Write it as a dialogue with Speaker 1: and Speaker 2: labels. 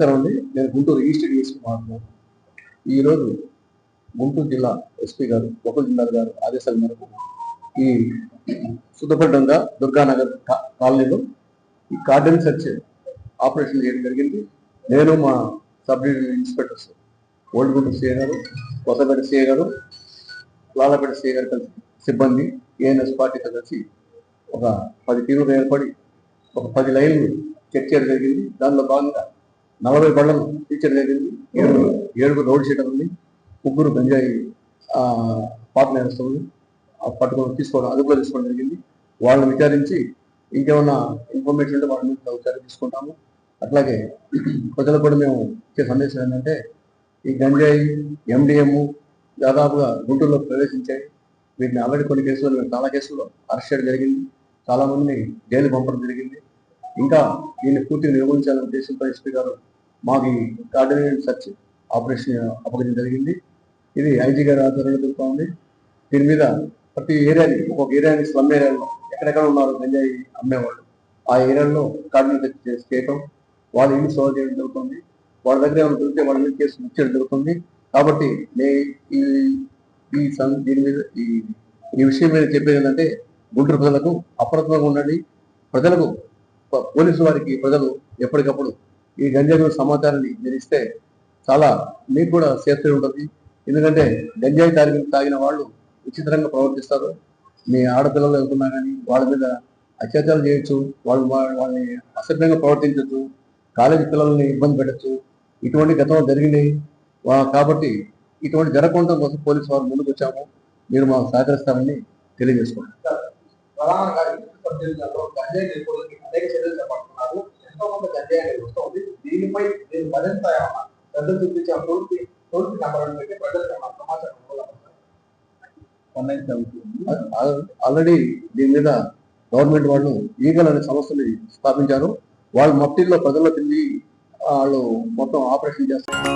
Speaker 1: నేను Guntur east DSP మాట్లాడుతున్నాను ఈరోజు గుంటూరు జిల్లా ఎస్పీ గారు ఒకరు జిల్లా గారు ఆదేశాల మేరకు ఈ సుద్దపడ్డంగా దుర్గానగర్ కాలనీలో ఈ కార్డెన్ సెర్చ్ ఆపరేషన్ చేయడం జరిగింది. నేను మా sub division inspectors old Guntur CI గారు కొత్తపేట సిఏ గారు లాలపేట సిఏ గారు కలిసి సిబ్బంది ఏఎన్ఎస్ పార్టీతో కలిసి ఒక పది టీములు ఏర్పడి ఒక పది లైన్లు చెక్ చేయడం జరిగింది. దానిలో భాగంగా నలభై బళ్ళను టీచర్ జరిగింది ఏడు ఏడుగురు రోడ్ షీటర్ ఉంది. ముగ్గురు గంజాయి ఆ, వస్తుంది పట్టుకొని తీసుకోవడం అదుపులో తీసుకోవడం జరిగింది. వాళ్ళని విచారించి ఇంకేమన్నా ఇన్ఫర్మేషన్ ఉంటే వాళ్ళ మీద విచారణ తీసుకుంటాము. అట్లాగే ప్రజలకు కూడా మేము ఇచ్చే సందేశం ఏంటంటే ఈ గంజాయి ఎండిఎం దాదాపుగా గుంటూరులో ప్రవేశించాయి. వీటిని ఆల్రెడీ కొన్ని కేసులు మేము చాలా కేసుల్లో అరెస్ట్ చేయడం జరిగింది. చాలామందిని జైలు పంపడం జరిగింది. ఇంకా దీన్ని పూర్తిగా నిర్వహించాలని ఉద్దేశంతో ఎస్పీ గారు మాకు ఈ కార్డినేట్ సర్చ్ ఆపరేషన్ అప్పగించడం జరిగింది. ఇది ఐజీ గారి ఆధ్వర్యంలో జరుగుతూ ఉంది దీని మీద ప్రతి ఏరియాని ఒక్కొక్క ఏరియాని స్లమ్ ఏరియాలో ఎక్కడెక్కడ ఉన్నారు గంజాయి అమ్మేవాళ్ళు. ఆ ఏరియాలో కార్డినేట్ చేసి చేయటం వాళ్ళ ఇల్లు సోదా చేయడం జరుగుతుంది. వాళ్ళ దగ్గర ఏమైనా దొరికితే వాళ్ళ మీద కేసు ఇచ్చడం జరుగుతుంది. కాబట్టి నే ఈ ఈ దీని మీద ఈ ఈ విషయం మీద చెప్పేది ఏంటంటే గుంటూరు ప్రజలకు అప్రమత్తంగా ఉండండి. ప్రజలకు పోలీసు వారికి ప్రజలు ఎప్పటికప్పుడు ఈ గంజాయి గురించి సమాచారాన్ని మీరు ఇస్తే చాలా మీకు కూడా సేఫ్టీ ఉంటుంది. ఎందుకంటే గంజాయి తాగి తాగిన వాళ్ళు విచిత్రంగా ప్రవర్తిస్తారు. మీ ఆడపిల్లలు వెళ్తున్నా కానీ వాళ్ళ మీద అత్యాచారం చేయొచ్చు వాళ్ళు వాళ్ళని అసభ్యంగా ప్రవర్తించవచ్చు కాలేజీ పిల్లల్ని ఇబ్బంది పెట్టచ్చు. ఇటువంటి గతంలో జరిగినాయి. కాబట్టి ఇటువంటి జరగకుండా కోసం పోలీసు వారు ముందుకు వచ్చాము మీరు మాకు సహకరిస్తారని తెలియజేసుకోండి
Speaker 2: అనేక చర్యలు చేపడుతున్నారు. ఎంతో కొంత గంజాయి అనేది వస్తుంది. దీనిపై నేను మరింత ఏమన్నా శ్రద్ధ చూపించే పూర్తి పూర్తి నెంబర్ పెట్టి ప్రజలకు సమాచారం
Speaker 1: ఆల్రెడీ దీని మీద గవర్నమెంట్ వాళ్ళు ఈగల్ అనే సంస్థని స్థాపించారు. వాళ్ళు మట్టిల్లో ప్రజల్లో తిరిగి వాళ్ళు మొత్తం ఆపరేషన్ చేస్తారు.